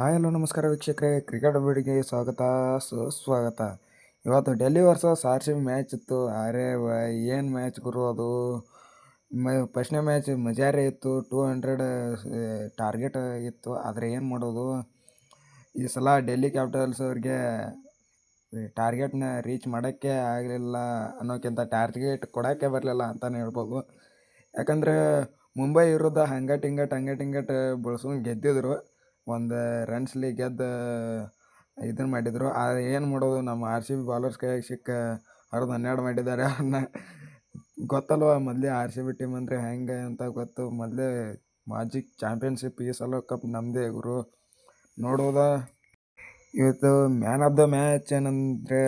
Hi, hello, ನಮಸ್ಕಾರ ವೀಕ್ಷಕರೇ. Cricket ಬೀಡಿಗೆ ಸ್ವಾಗತ, ಸುಸ್ವಾಗತ. ಇವತ್ತು Delhi versus R C match ಇತ್ತು. ಅರೆ ಏನು ಮ್ಯಾಚ್ ಗುರು ಅದು? ಮ, ಫಸ್ಟ್ನೇ ಮ್ಯಾಚ್ ಮಜಾರೇ ಇತ್ತು. ಟೂ ಹಂಡ್ರೆಡ್ ಟಾರ್ಗೆಟ್ ಇತ್ತು. ಆದರೆ ಏನು ಮಾಡೋದು? ಈ ಸಲ ಡೆಲ್ಲಿ ಕ್ಯಾಪಿಟಲ್ಸ್ ಅವ್ರಿಗೆ ಟಾರ್ಗೆಟ್ನ ರೀಚ್ ಮಾಡೋಕ್ಕೆ ಆಗಲಿಲ್ಲ ಅನ್ನೋಕ್ಕಿಂತ ಟಾರ್ಗೆಟ್ ಕೊಡೋಕ್ಕೆ ಬರಲಿಲ್ಲ ಅಂತಲೇ ಹೇಳ್ಬೋದು. ಯಾಕಂದರೆ ಮುಂಬೈ ವಿರುದ್ಧ ಹಂಗಟ್ ಹಿಂಗಟ್ ಹಂಗಟ್ ಹಿಂಗಟ್ ಬಳಸ್ಕೊಂಡು ಗೆದ್ದಿದ್ರು. ಒಂದು ರನ್ಸ್ಲಿ ಗೆದ್ದು ಇದನ್ನು ಮಾಡಿದರು. ಆದರೆ ಏನು ಮಾಡೋದು, ನಮ್ಮ ಆರ್ ಸಿ ಬಿ ಬಾಲರ್ಸ್ ಕೈಯಾಗ ಸಿಕ್ಕ ಅರ್ಧ ಹನ್ನೆರಡು ಮಾಡಿದ್ದಾರೆ. ಅವ್ರನ್ನ ಗೊತ್ತಲ್ವ, ಮೊದಲೇ ಆರ್ ಸಿ ಬಿ ಟೀಮ್ ಅಂದರೆ ಹೆಂಗೆ ಅಂತ ಗೊತ್ತು. ಮೊದಲೇ ಮಾಜಿಕ್ ಚಾಂಪಿಯನ್ಶಿಪ್ ಈ ಸಲ ಕಪ್ ನಮ್ಮದೇ ಗುರು. ನೋಡೋದ? ಇವತ್ತು ಮ್ಯಾನ್ ಆಫ್ ದ ಮ್ಯಾಚ್ ಏನಂದರೆ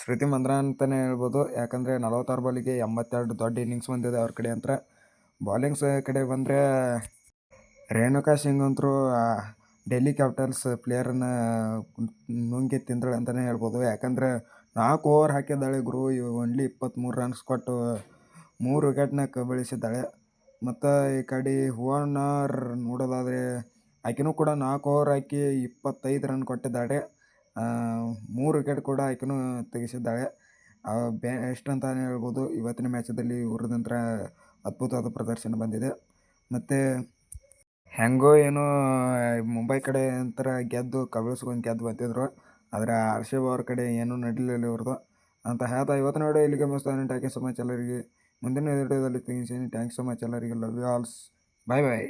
ಶ್ರುತಿ ಮಂದ್ರ ಅಂತಲೇ ಹೇಳ್ಬೋದು. ಯಾಕಂದರೆ ನಲವತ್ತಾರು ಬಾಲಿಗೆ ಎಂಬತ್ತೆರಡು ದೊಡ್ಡ ಇನ್ನಿಂಗ್ಸ್ ಬಂದಿದೆ ಅವ್ರ ಕಡೆ ಅಂತ ಬಾಲಿಂಗ್ಸ್ ಕಡೆ ಬಂದರೆ ರೇಣುಕಾ ಸಿಂಗ್ ಅಂತೂ ಡೆಲ್ಲಿ ಕ್ಯಾಪಿಟಲ್ಸ್ ಪ್ಲೇಯರ್ನ ನುಂಗಿ ತಿಂದಳು ಅಂತಲೇ ಹೇಳ್ಬೋದು. ಯಾಕಂದರೆ ನಾಲ್ಕು ಓವರ್ ಹಾಕಿದ್ದಾಳೆ ಗುರು. ಓನ್ಲಿ ಇಪ್ಪತ್ತ್ಮೂರು ರನ್ಸ್ ಕೊಟ್ಟು ಮೂರು ವಿಕೆಟ್ನ ಕಬಳಿಸಿದ್ದಾಳೆ. ಮತ್ತು ಈ ಕಡೆ ಹೂವಣ್ಣರ್ ನೋಡೋದಾದರೆ, ಆಕೆನೂ ಕೂಡ ನಾಲ್ಕು ಓವರ್ ಹಾಕಿ ಇಪ್ಪತ್ತೈದು ರನ್ ಕೊಟ್ಟಿದ್ದಾಳೆ. ಮೂರು ವಿಕೆಟ್ ಕೂಡ ಆಕೆನೂ ತೆಗೆಸಿದ್ದಾಳೆ. ಬೆಸ್ಟ್ ಅಂತಲೇ ಹೇಳ್ಬೋದು. ಇವತ್ತಿನ ಮ್ಯಾಚದಲ್ಲಿ ಇವ್ರದಂತರ ಅದ್ಭುತವಾದ ಪ್ರದರ್ಶನ ಬಂದಿದೆ. ಮತ್ತು ಹೆಂಗೋ ಏನೋ ಮುಂಬೈ ಕಡೆ ಒಂಥರ ಗೆದ್ದು, ಕಬಳಿಸ್ಕೊಂಡು ಗೆದ್ದು ಬಂದಿದ್ರು ಆದರೆ ಆರ್ ಸಿ ಅವ್ರ ಕಡೆ ಏನೂ ನಡೀಲಿಲ್ಲ ಇವ್ರದ್ದು ಅಂತ ಹೇಳ್ತಾ ಇವತ್ತು ನೋಡಿ, ಇಲ್ಲಿಗೆ ಮುಗಿಸ್ತಾನೆ ಟ್ಯಾಂಕ್ ಯು ಸೊ ಮಚ್ ಎಲ್ಲರಿಗೆ. ಮುಂದಿನ ವಿಡಿಯೋದಲ್ಲಿ ಟ್ಯಾಂಕ್ ಥ್ಯಾಂಕ್ಸ್ ಸೊ ಮಚ್ ಎಲ್ಲರಿಗೆ. Love you all bye bye